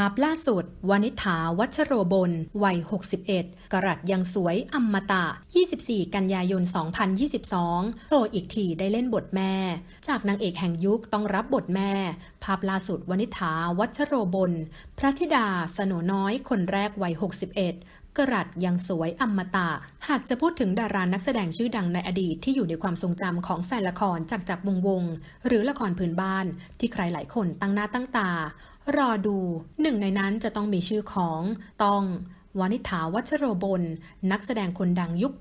ภาพล่าสุดวานิฐาวัชโรบล วัย 61 กรัดยังสวยอมตะ 24 กันยายน 2022โผล่อีกทีได้เล่นบทแม่ จากนางเอกแห่งยุคต้องรับบทแม่ ภาพล่าสุดวานิฐาวัชโรบล พระธิดาสโนน้อยคนแรกวัย 61กรัดยังสวยอมตะ หากจะพูดถึงดารานักแสดงชื่อดังในอดีตที่อยู่ในความทรงจำของแฟนละครจากจับวงวง หรือละครพื้นบ้านที่ใครหลายคนตั้งหน้าตั้งตา รอดู หนึ่งในนั้นจะต้องมีชื่อของต้องวานิถาวัชโรบล นักแสดงคนดังยุค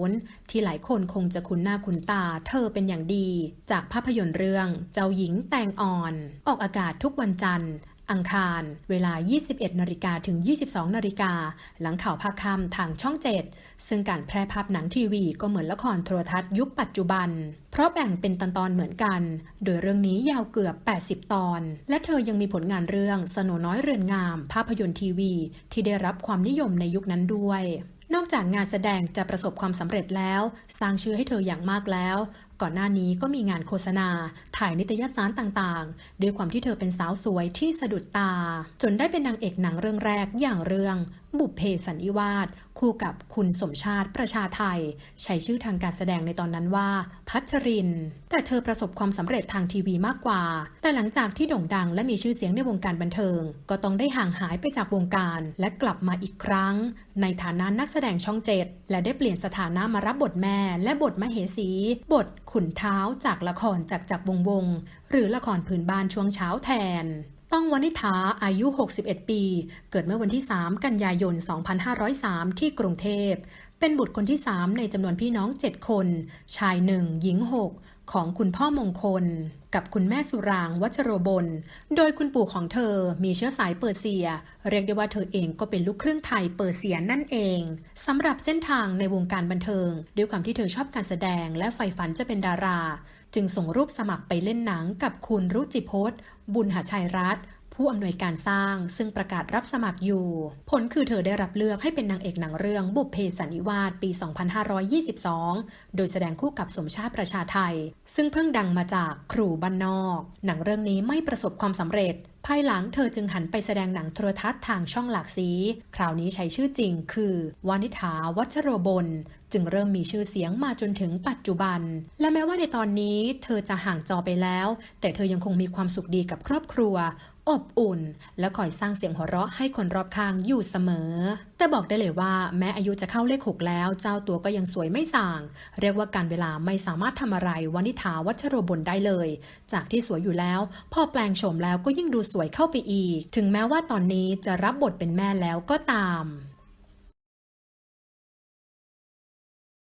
80 ที่หลายคนคงจะคุ้นหน้าคุ้นตาเธอเป็นอย่างดี จากภาพยนตร์เรื่องเจ้าหญิงแตงอ่อน ออกอากาศทุกวันจันทร์ อังคาร เวลา 21นาฬิกาถึง 22นาฬิกาหลังข่าวภาคค่ำทางช่อง 7 ซึ่งการแพร่ภาพหนังทีวีก็เหมือนละครโทรทัศน์ยุคปัจจุบัน เพราะแบ่งเป็นตอนๆเหมือนกัน โดยเรื่องนี้ยาวเกือบ 80 ตอน และเธอยังมีผลงานเรื่องสนน้อยเรือนงาม ภาพยนตร์ทีวี ที่ได้รับความนิยมในยุคนั้นด้วยนอกจากงานแสดงจะประสบความสำเร็จแล้ว สร้างชื่อให้เธออย่างมากแล้ว ก่อนหน้านี้ก็มีงานโฆษณา ถ่ายนิตยสารต่างๆ ด้วยความที่เธอเป็นสาวสวยที่สะดุดตา จนได้เป็นนางเอกหนังเรื่องแรกอย่างเรื่อง บุพเพสันนิวาสคู่กับคุณสมชาติประชาไทย ใช้ชื่อทางการแสดงในตอนนั้นว่า พัชริน แต่เธอประสบความสำเร็จทางทีวีมากกว่า แต่หลังจากที่โด่งดังและมีชื่อเสียงในวงการบันเทิง ก็ต้องได้ห่างหายไปจากวงการ และกลับมาอีกครั้ง ในฐานะนักแสดงช่องเจ็ดและได้เปลี่ยนสถานะมารับบทแม่ และบทมเหสี บทขุนเท้าจากละครจากจักรวงวงหรือละครพื้นบ้านช่วงเช้าแทน ต้องวนิ t าอายุ 61 ปี เกิดเมื่อวันที่ 3 กันยายน 2503 ที่กรุงเทพ เป็นบุตรคนที่ 3 ในจำนวนพี่น้อง 7 คน ชาย 1 หญิง 6 ของคุณพ่อมงคล กับคุณแม่สุรางวัชโรบล โดยคุณปู่ของเธอมีเชื้อสายเปอร์เซีย เรียกได้ว่าเธอเองก็เป็นลูกครึ่งไทยเปอร์เซียนั่นเองสำหรับเส้นทางในวงการบันเทิง ด้วยความที่เธอชอบการแสดงและใฝ่ฝันจะเป็นดารา จึงส่งรูปสมัครไปเล่นหนังกับคุณรุจิพจน์ บุญหาชัยรัตน์ ผู้อำนวยการสร้างซึ่งประกาศรับสมัครอยู่ ผลคือเธอได้รับเลือกให้เป็นนางเอกหนังเรื่องบุพเพสันนิวาสปี 2522 โดยแสดงคู่กับสมชาติประชาไทย ซึ่งเพิ่งดังมาจากครูบ้านนอก หนังเรื่องนี้ไม่ประสบความสำเร็จ ภายหลังเธอจึงหันไปแสดงหนังโทรทัศน์ทางช่องหลากสี คราวนี้ใช้ชื่อจริงคือวานิษฐาวัชโรบล จึงเริ่มมีชื่อเสียงมาจนถึงปัจจุบัน และแม้ว่าในตอนนี้เธอจะห่างจอไปแล้ว แต่เธอยังคงมีความสุขดีกับครอบครัว อบอุ่น และคอยสร้างเสียงหัวเราะให้คนรอบข้างอยู่เสมอ แต่บอกได้เลยว่าแม้อายุจะเข้าเลขหกแล้ว เจ้าตัวก็ยังสวยไม่ส่าง เรียกว่าการเวลาไม่สามารถทำอะไรวานิฐาวัชโรบลได้เลย จากที่สวยอยู่แล้ว พอแปลงโฉมแล้วก็ยิ่งดูสวยเข้าไปอีก ถึงแม้ว่าตอนนี้จะรับบทเป็นแม่แล้วก็ตาม